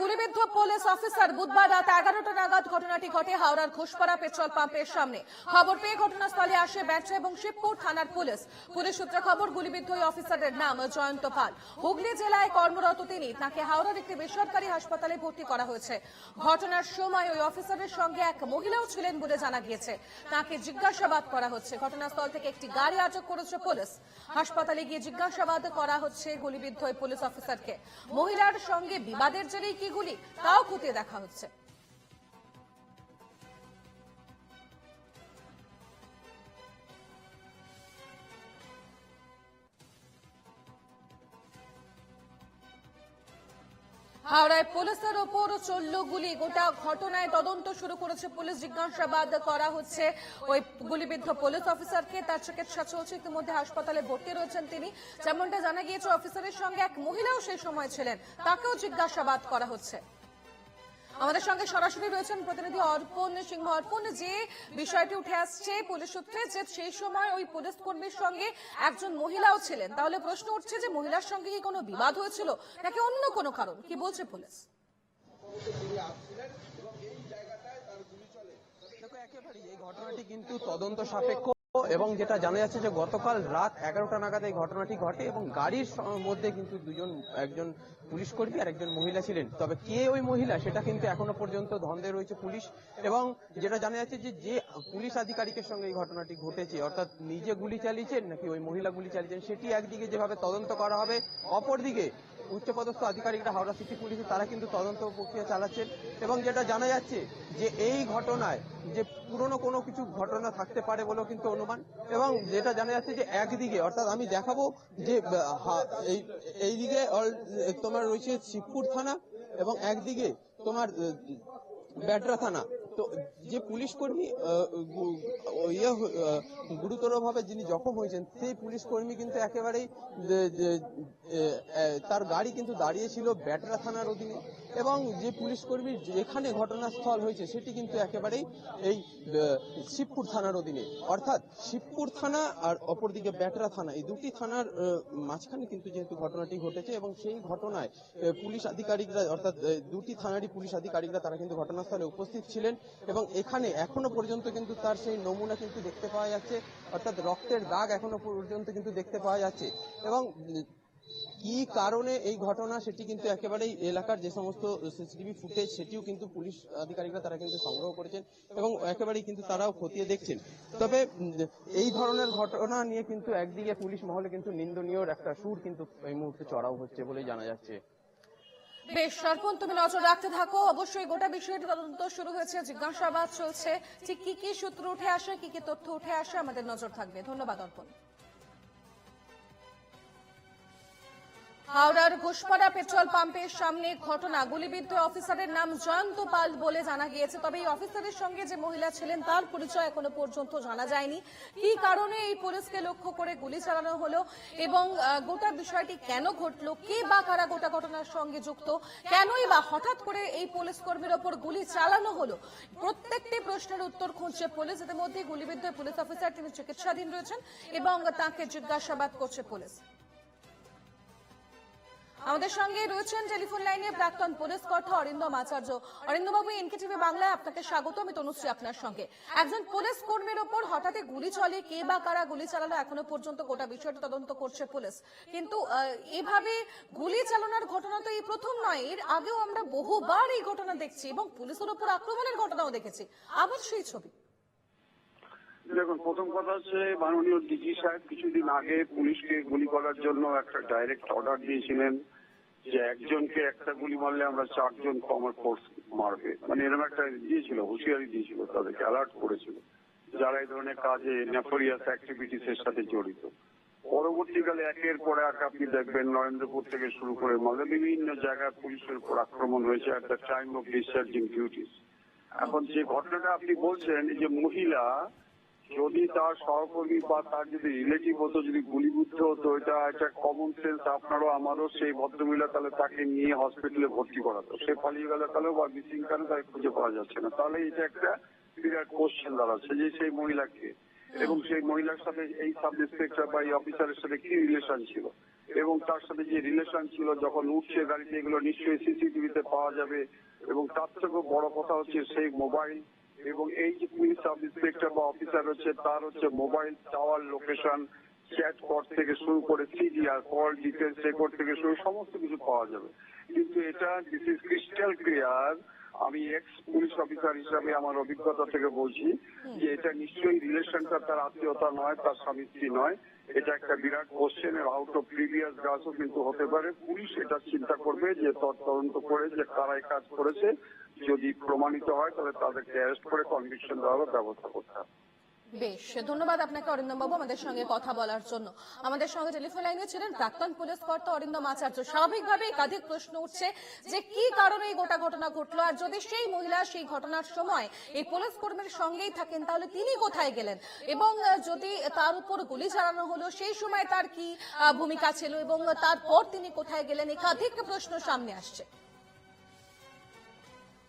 গুলিবিদ্ধ police officer বুধবার রাত এগারোটা নাগাদ ঘটনাটি ঘটে হাওড়ার ঘোষপাড়া পেট্রোল পাম্পের সামনে। খবর পেয়ে ঘটনাস্থলে আসে এবং শিবপুর থানার পুলিশ। পুলিশ সূত্রে খবর, গুলিবিদ্ধ ওই অফিসারের নাম জয়ন্ত পাল। হুগলি জেলায় কর্মরত তিনি। তাকে হাওড়ার একটি বেসরকারি হাসপাতালে ভর্তি করা হয়েছে। ঘটনার সময় ওই অফিসারের সঙ্গে এক মহিলাও ছিলেন বলে জানা গিয়েছে। তাকে জিজ্ঞাসাবাদ করা হচ্ছে। ঘটনাস্থল থেকে একটি গাড়ি আটক করেছে পুলিশ। হাসপাতালে গিয়ে জিজ্ঞাসাবাদ করা হচ্ছে গুলিবিদ্ধ ওই পুলিশ অফিসারকে। মহিলার সঙ্গে বিবাদের জেরেই কি গুলি তাও খতিয়ে দেখা হচ্ছে। হাওড়ায় পুলিশের ওপর চলল গুলি। গোটা ঘটনায় তদন্ত শুরু করেছে পুলিশ। জিজ্ঞাসাবাদ করা হচ্ছে ওই গুলিবিদ্ধ পুলিশ অফিসারকে। তার চিকিৎসা চলছে। ইতিমধ্যে হাসপাতালে ভর্তি রয়েছেন তিনি। যেমনটা জানা গিয়েছে, অফিসারের সঙ্গে এক মহিলাও সেই সময় ছিলেন। তাকেও জিজ্ঞাসাবাদ করা হচ্ছে। আমাদের সঙ্গে সরাসরি রয়েছেন প্রতিনিধি অর্পণ সিংহ। অর্পণ, যে বিষয়টি উঠে আসছে পুলিশ সূত্রে যে সেই সময় ওই পুলিশ কর্মীর সঙ্গে একজন মহিলাও ছিলেন। তাহলে প্রশ্ন উঠছে যে মহিলার সঙ্গে কি কোনো বিবাদ হয়েছিল নাকি অন্য কোনো কারণ? কি বলছে পুলিশ? দেখো, একেবারেই এই ঘটনাটি কিন্তু তদন্ত সাপেক্ষ এবং যেটা জানা যাচ্ছে যে গতকাল রাত এগারোটা নাগাদ এই ঘটনাটি ঘটে এবং গাড়ির মধ্যে কিন্তু দুজন, একজন পুলিশ কর্মী আর একজন মহিলা ছিলেন। তবে কে ওই মহিলা সেটা কিন্তু এখনও পর্যন্ত ধন্দে রয়েছে পুলিশ। এবং যেটা জানা যাচ্ছে যে যে পুলিশ আধিকারিকের সঙ্গে এই ঘটনাটি ঘটেছে, অর্থাৎ নিজে গুলি চালিয়েছেন নাকি ওই মহিলা গুলি চালিয়েছেন, সেটি একদিকে যেভাবে তদন্ত করা হবে, অপরদিকে উচ্চপদস্থ আধিকারিকরা হাওড়া সিটি পুলিশে, তারা কিন্তু তদন্ত প্রক্রিয়া চালাচ্ছেন এবং যেটা জানা যাচ্ছে যে এই ঘটনায় যে পুরনো কোনো কিছু ঘটনা থাকতে পারে বলেও কিন্তু অনুমান এবং যেটা জানা যাচ্ছে যে একদিকে, অর্থাৎ আমি দেখাবো যে এই অল- তোমার রয়েছে শিবপুর থানা এবং একদিকে তোমার ব্যাডরা থানা। তো যে পুলিশ কর্মী ইয়ে গুরুতরভাবে যিনি জখম হয়েছেন, সেই পুলিশ কর্মী কিন্তু একেবারেই তার গাড়ি কিন্তু দাঁড়িয়েছিল ব্যাটরা থানার অধীনে। এবং যে পুলিশ কর্মী যেখানে ঘটনাস্থল হয়েছে, সেটি কিন্তু একেবারেই এই শিবপুর থানার অধীনে। অর্থাৎ শিবপুর থানা আর অপরদিকে ব্যাটরা থানা, এই দুটি থানার মাঝখানে কিন্তু যেহেতু ঘটনাটি ঘটেছে এবং সেই ঘটনায় পুলিশ আধিকারিকরা, অর্থাৎ দুটি থানারই পুলিশ আধিকারিকরা তারা কিন্তু ঘটনাস্থলে উপস্থিত ছিলেন এবং এখানে এখনও পর্যন্ত কিন্তু তার সেই নমুনা কিন্তু দেখতে পাওয়া যাচ্ছে, অর্থাৎ রক্তের দাগ এখনও পর্যন্ত কিন্তু দেখতে পাওয়া যাচ্ছে এবং কি কারণে এই ঘটনা সেটি কিন্তু একেবারেই এলাকার যে সমস্ত সিসিটিভি ফুটেজ, সেটিও কিন্তু পুলিশ আধিকারিকরা তারা কিন্তু সংগ্রহ করেছেন এবং একেবারেই কিন্তু তারাও খতিয়ে দেখছেন। তবে এই ধরনের ঘটনা নিয়ে কিন্তু একদিকে পুলিশ মহলে কিন্তু নিন্দনীয় একটা সুর কিন্তু এই মুহূর্তে চড়াও হচ্ছে বলেই জানা যাচ্ছে। বেশ সর্পণ তুমি নজর রাখতে থাকো। অবশ্যই গোটা বিষয়টি তদন্ত শুরু হয়েছে, জিজ্ঞাসাবাদ চলছে। ঠিক কি কি সূত্র উঠে আসে, কি কি তথ্য উঠে আসে, আমাদের নজর থাকবে। ধন্যবাদ, অর্পণ। হাওড়ার ঘোষপাড়া পেট্রোল পাম্পের সামনে ঘটনা। গুলিবিদ্ধ অফিসারের নাম জয়ন্ত পাল বলে জানা গিয়েছে। তবে এই অফিসারের সঙ্গে যে মহিলা ছিলেন, তার পরিচয় এখনও পর্যন্ত জানা যায়নি। কি কারণে এই পুলিশকে লক্ষ্য করে গুলি চালানো হলো এবং গোটা বিষয়টি কেন ঘটলো? কে বা কারা গোটা ঘটনার সঙ্গে যুক্ত? কেনই বা হঠাৎ করে এই পুলিশ কর্মীর ওপর গুলি চালানো হলো? প্রত্যেকটি প্রশ্নের উত্তর খুঁজছে পুলিশ। ইতিমধ্যে গুলিবিদ্ধ পুলিশ অফিসার, তিনি চিকিৎসাধীন রয়েছেন এবং তাকে জিজ্ঞাসাবাদ করছে পুলিশ। আমাদের সঙ্গে রয়েছেন টেলিফোন লাইনে প্রাক্তন পুলিশ কর্তা অরিন্দম আচার্য। অরিন্দমবাবু এনকে টিভি বাংলায় আপনাকে স্বাগত আমি তনুশ্রী আপনার সঙ্গে। একজন পুলিশ কর্মীর ওপর হঠাৎই গুলি চলে, কে বা কারা গুলি চালালো এখনও পর্যন্ত গোটা বিষয়টি তদন্ত করছে পুলিশ। কিন্তু এভাবে গুলি চালানোর ঘটনা তো এই প্রথম নয়, এর আগেও আমরা বহুবার এই ঘটনা দেখছি এবং পুলিশের ওপর আক্রমণের ঘটনাও দেখেছি। আবার সেই ছবি। দেখুন, প্রথম কথা হচ্ছে মাননীয় ডিজি সাহেব কিছুদিন আগে পুলিশকে গুলি করার জন্য একটা ডাইরেক্ট অর্ডার দিয়েছিলেন যে একজনকে একটা গুলি মারলে আমরা চারজন কমার ফোর্স মারবে। মানে এরকম একটা দিয়েছিল, হুঁশিয়ারি দিয়েছিল, তাদেরকে অ্যালার্ট করেছিল, যারা এই ধরনের কাজে নেফরিয়াস অ্যাক্টিভিটিস এর সাথে জড়িত। পরবর্তীকালে একের পর এক আপনি দেখবেন নরেন্দ্রপুর থেকে শুরু করে মালে বিভিন্ন জায়গায় পুলিশের উপর আক্রমণ হয়েছে at the time of discharging duties এখন যে ঘটনাটা আপনি বলছেন যে মহিলা যদি তার সহকর্মী বা তার যদি রিলেটিভ হতো, যদি গুলিবিদ্ধ হতো, এটা একটা কমন সেন্স আপনারও, আমারও সেই ভদ্রমহিলা তাহলে তাকে নিয়ে হসপিটালে ভর্তি করাতো। সে পালিয়ে গেলে তাহলেও বা মিসিং কেন তাকে খুঁজে পাওয়া যাচ্ছে না। তাহলে এটা একটা বিরাট কোশ্চেন দাঁড়াচ্ছে যে সেই মহিলাকে এবং সেই মহিলার সাথে এই সাব ইন্সপেক্টর বা এই অফিসারের সাথে কি রিলেশন ছিল? এবং তার সাথে যে রিলেশন ছিল, যখন উঠছে গাড়িতে, এগুলো নিশ্চয়ই সিসিটিভিতে পাওয়া যাবে। এবং তার থেকেও বড় কথা হচ্ছে, সেই মোবাইল এবং এই যে পুলিশ সাব ইন্সপেক্টর বা অফিসার হচ্ছে তার হচ্ছে মোবাইল টাওয়ার লোকেশন চ্যাট কর থেকে শুরু করে সিডিআর কল ডিটেলস রেকর্ড থেকে শুরু, সমস্ত কিছু পাওয়া যাবে। কিন্তু এটা দিস ইজ ক্রিস্টাল ক্লিয়ার আমি এক্স পুলিশ অফিসার হিসাবে আমার অভিজ্ঞতা থেকে বলছি যে এটা নিশ্চয়ই রিলেশনটা তার আত্মীয়তা নয় তার স্বামী স্ত্রী নয়। এটা একটা বিরাট কোশ্চেনের আউট অফ প্রিভিয়াস গাছও কিন্তু হতে পারে। পুলিশ এটা চিন্তা করবে যে তদ- তদন্ত করে যে কারাই কাজ করেছে। যদি প্রমাণিত হয় তাহলে তাদেরকে অ্যারেস্ট করে কনভিকশন দেওয়ার ব্যবস্থা করতে হবে। বেশ, ধন্যবাদ আপনাকে অরিন্দম বাবু আমাদের সঙ্গে কথা বলার জন্য। আমাদের সঙ্গে টেলিফোন লাইনে ছিলেন প্রাক্তন পুলিশ কর্তা অরিন্দম আচার্য। স্বাভাবিকভাবে একাধিক প্রশ্ন উঠছে যে কি কারণে এই গোটা ঘটনা ঘটলো, আর যদি সেই মহিলা সেই ঘটনার সময় এই পুলিশ কর্মীর সঙ্গেই থাকেন, তাহলে তিনি কোথায় গেলেন? এবং যদি তার উপর গুলি চালানো হলো, সেই সময় তার কি ভূমিকা ছিল এবং তারপর তিনি কোথায় গেলেন? একাধিক প্রশ্ন সামনে আসছে।